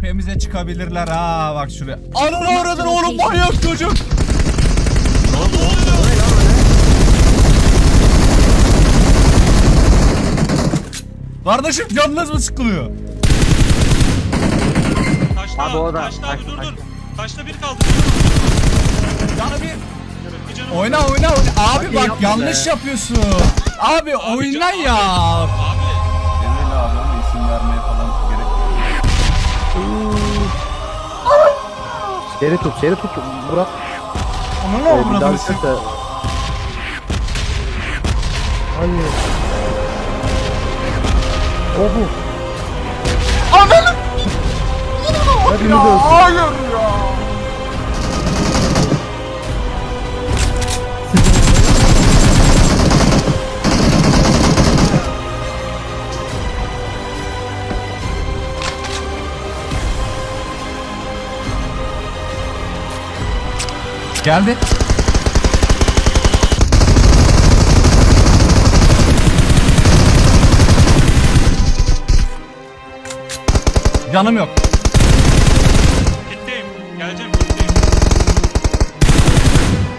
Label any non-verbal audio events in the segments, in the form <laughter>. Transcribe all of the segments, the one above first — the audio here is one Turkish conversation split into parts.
Tepemize çıkabilirler ha bak şuraya. Ananı avradın oğlum manyak çocuk. Kardeşim canınız mı sıkılıyor? Taşta Abi o da- taşta abi taş- dur dur. Taşta bir kaldı. Canı bir. Oyna oyna oyna. Abi bak yanlış yapıyorsun. Abi oyna can- ya. Seri tut, seri tut. Avradını bir sık. ses de- Hayır. O bu. Ananı. Hayır ya. Geldi. Canım yok. kitleyim. Geleceğim kitleyim.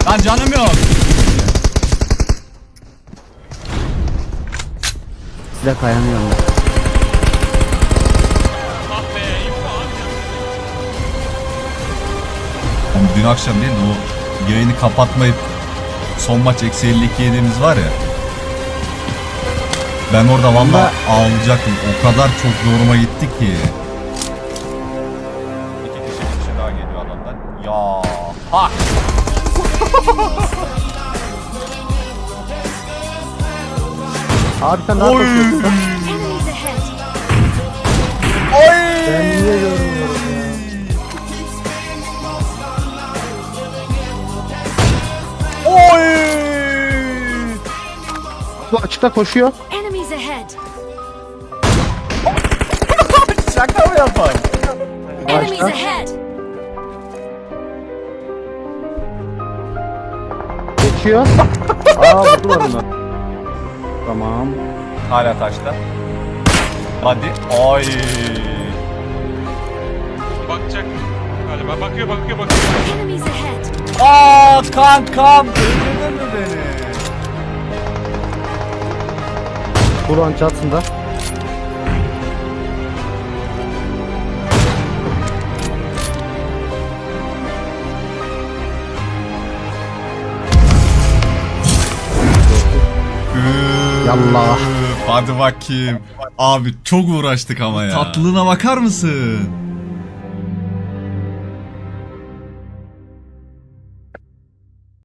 Lan canım yok. Silah kayanıyor. Oğlum dün akşam değil de o yayını kapatmayıp son maç eksi 52 yediğimiz var ya. Ben orada valla ağlayacaktım. O kadar çok zoruma gitti ki. İki kişi bir kişi daha geliyor adamdan. Ya. Ha. Abi sen daha Oy. koşuyorsun. Bu açıkta koşuyor. Enemies ahead. Şaka mı yapar? Enemies Başka? ahead. Geçiyor. <laughs> Aa vurdular onu. Tamam. Hala taşta. Hadi. Ay. Bakacak. Galiba bakıyor bakıyor bakıyor. Enemies ahead. Aa kankam. Öldürdün mü beni? Buran çatısında. Yallah. Hadi bakayım. Abi çok uğraştık ama ya. Tatlılığına bakar mısın?